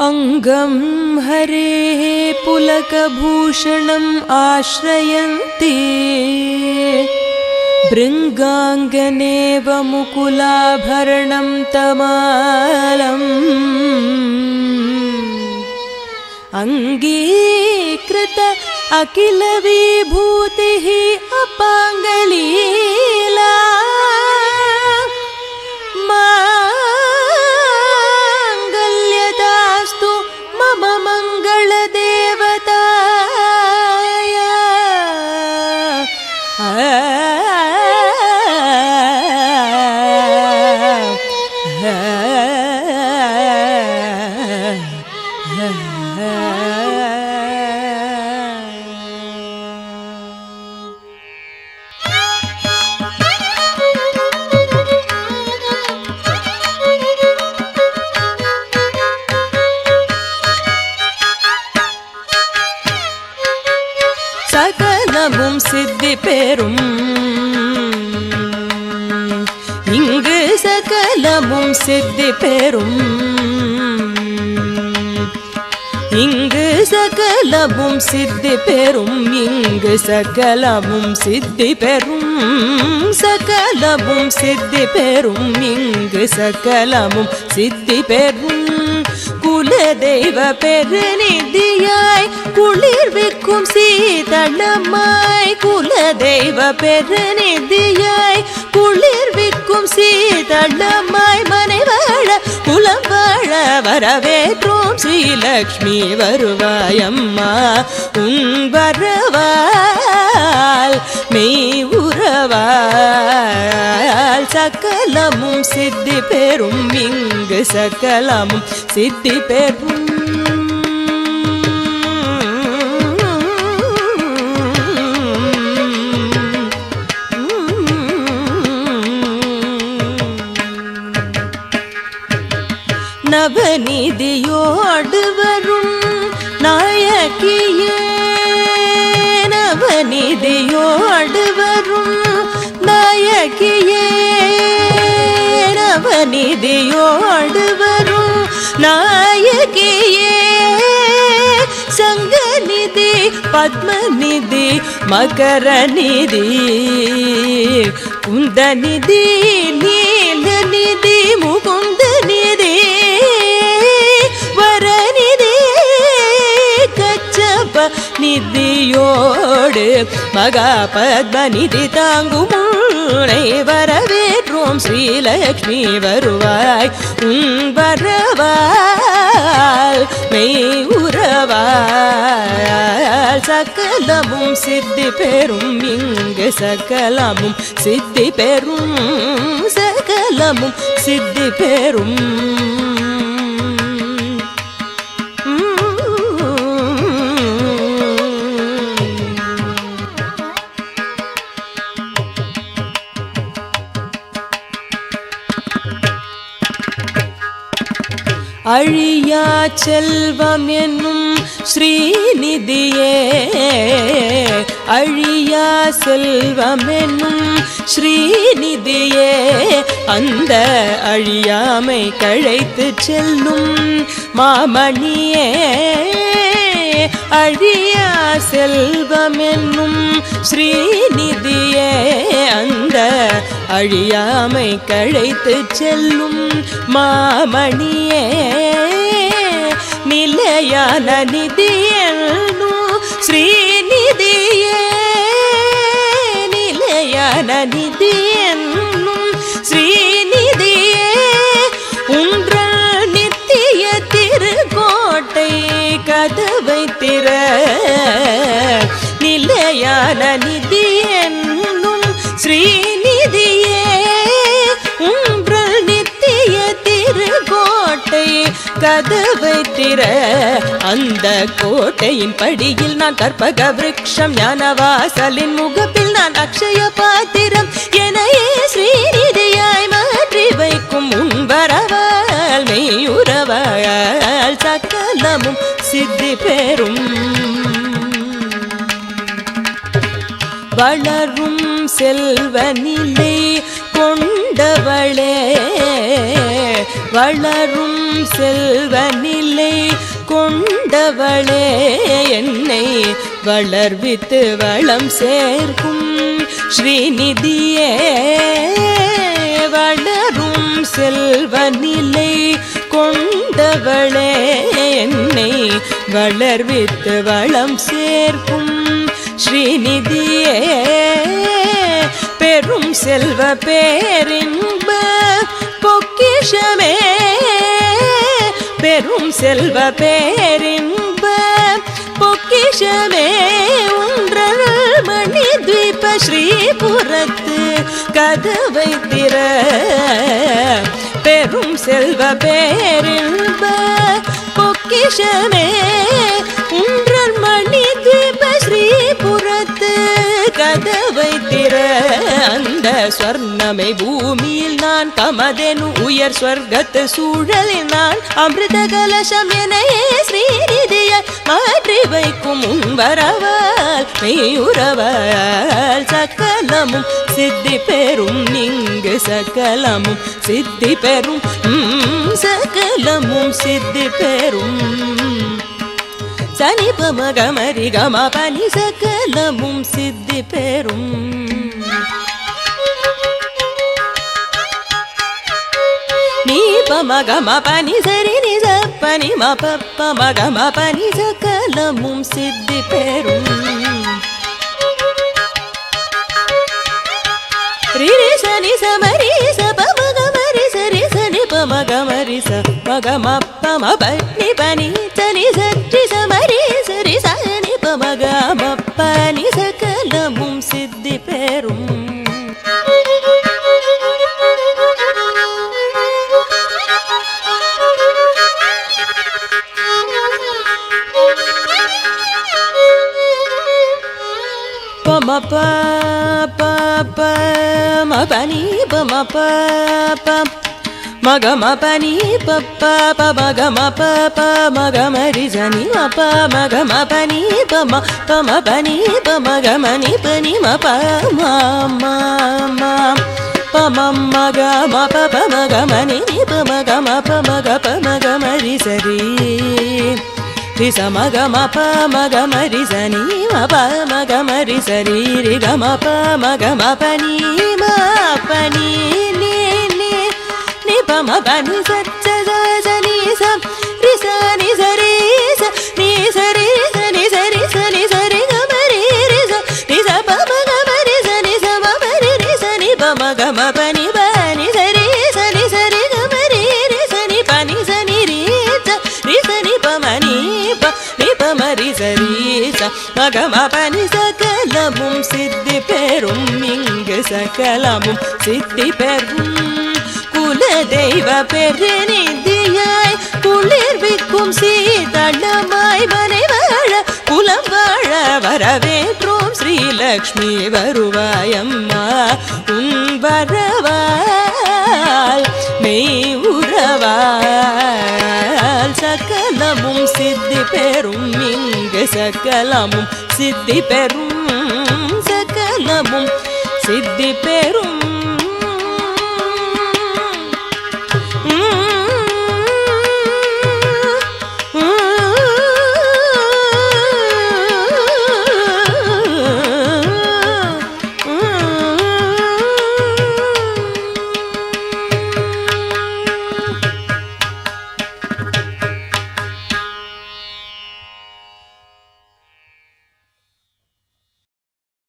अङ्गं हरेः पुलकभूषणम् आश्रयन्ति। भृङ्गाङ्गनेव मुकुलाभरणं तमालम्। अङ्गीकृत अखिलविभूतिः अपाङ्गलीला சித்தி பெறும். இங்கு சகலமும் சித்தி பெறும். இங்கு சகலமும் சித்தி பெறும். இங்கு சகலமும் சித்தி பெறும். சகலமும் சித்தி பெறும். இங்கு சகலமும் சித்தி பெறும். குல தெய்வ பெருநிதி தாயாய் குளிர்விக்கும் சீதளமாய் குலதெய்வ பெருநிதியாய் குளிர்விக்கும் சீதளமாய் மனைவாழ குலம் வாழ வரவேற்றோம். ஸ்ரீலக்ஷ்மி வருவாயம்மா உன் வரவால் மெய் உறவால். சகலமும் சித்தி பெறும் இங்கு சகலமும் சித்தி பெறும். நவநீதியோடு வரும் நாயகியே. நவநீதியோடு வரும் நாயகியே. நவநீதியோடு வரும் நாயகியே. சங்கநிதி பத்மநிதி மகரநிதி குந்தநிதி நீலநிதி முகுந்தநிதி. வரநிதி கச்சப நிதியோடு மகா பத்மநிதி தாங்கும் வரவேற்றோம். ஸ்ரீலக்ஷ்மி வருவாய் உன் வரவாய் மெய் உறவாய் சகலமும் சித்தி பெறும் இங்கு சகலமும் சித்தி பெறும் சகலமும் சித்தி பெறும். அழியா செல்வம் என்னும் ஸ்ரீநிதியே அழியா செல்வம் என்னும் ஸ்ரீநிதியே அந்த அழியாமை கழைத்து செல்லும் மாமணியே. அழிய செல்வம் என்னும் ஸ்ரீநிதியே அந்த அழியாமை கழைத்து செல்லும் மாமணியே. நிலையான நிதியனும் ஸ்ரீநிதியே. நிலையான நிதியனும் ஸ்ரீநிதியே. உன்ற நித்திய திருக்கோட்டை கதவு திற நிலையான நிதி என்னும் ஸ்ரீநிதியே உங்கள் நித்திய திருக்கோட்டை கதவை திற. அந்த கோட்டையின் படியில் நான் கற்பக விருட்சம் ஞானவாசலின் முகப்பில் நான் அக்ஷய பாத்திரம் எனையே ஸ்ரீநிதியாய் மாற்றி வைக்கும் உன் வரவால் மெய்யுறவாள் சக்கலமும் சித்தி பெறும். வளரும் செல்வ நிலை கொண்டவளே வளரும் செல்வ நிலை கொண்டவளே என்னை வளர்வித்து வளம் சேர்க்கும் ஸ்ரீநிதியே. என்னை வளர்வித்து வளம் சேர்க்கும் ஸ்ரீநிதியே. பெரும் செல்வ பேரின்ப பொக்கிஷமே. பெரும் செல்வ பேரின்ப பொக்கிஷமே. உன்றல் மணி துவீப ஸ்ரீபுரத்து கதவை திற. பெரும் செல்வ பேரின்ப பொக்கிஷமே உன்றல் மணி துவீப ஸ்ரீபுரத்து கதவை திற அந்த ஸ்வர்ணமை. பூமியில் நான் கமதெனு உயர் ஸ்வர்க்கத்து சூழலில் நான் அமிர்த கலசம் எனையே ஸ்ரீநிதிய மாற்றி வைக்கும் உம்பரவால் மெய்யுறவால் சக்கலமும் சித்தி பெறும் இங்கு சக்கலமும் சித்தி பெறும். ம், சகலமும் சித்தி பெறும் சனி பம கமரி கம பனி சகலமும் சித்தி பெறும் நீ பம கம பனி சரி நி ச பனி ம ப பம கம பனி சகலமும் சித்தி பெறும் ரி ரி ம க ம ரி ச ம க ம ப ம ப நி ப நி ச நி ச ரி ச ம ரி ச ரி ச நி ப ம க ம ப நி சகலமும் சித்தி பெறும் ப ம ப ப ப ம ப நி ப ம ப ப ம க ம ப நி ப ப ப ம க ம ப ப ம க ம ரி ச நி ம ப ம க நி ப ம ப நி ச ச ச ச நி ச ரி ச நி ச ரி ச நி ச ரி ச நி ச ரி ச நி ச ரி க ம ரி ரி ச நி ச ப ம க ம ரி ச நி ச ம ப ரி ரி ச நி ப ம க ம ப நி ப நி ச ரி ச நி ச ரி க ம ரி ரி ச நி ப நி ச நி ரி ச ரி ச நி ப ம நி ப நி ப ம ரி ச ரி ச ம க ம ப நி சகலமும் சித்தி பெறும் இங்கு சகலமும் சித்தி பெறும் குல தெய்வ பெருநிதியாய் குளிர்விக்கும் சீதளமாய் மனை வாழ குலம் வாழ வரவேற்றோம் ஸ்ரீலக்ஷ்மி வருவாயம்மா. உன் வரவால் மெய் உறவால் சகலமும் சித்தி பெறும் இங்கு சகலமும் சித்தி பெறும். சகலமும் சித்தி பெறும்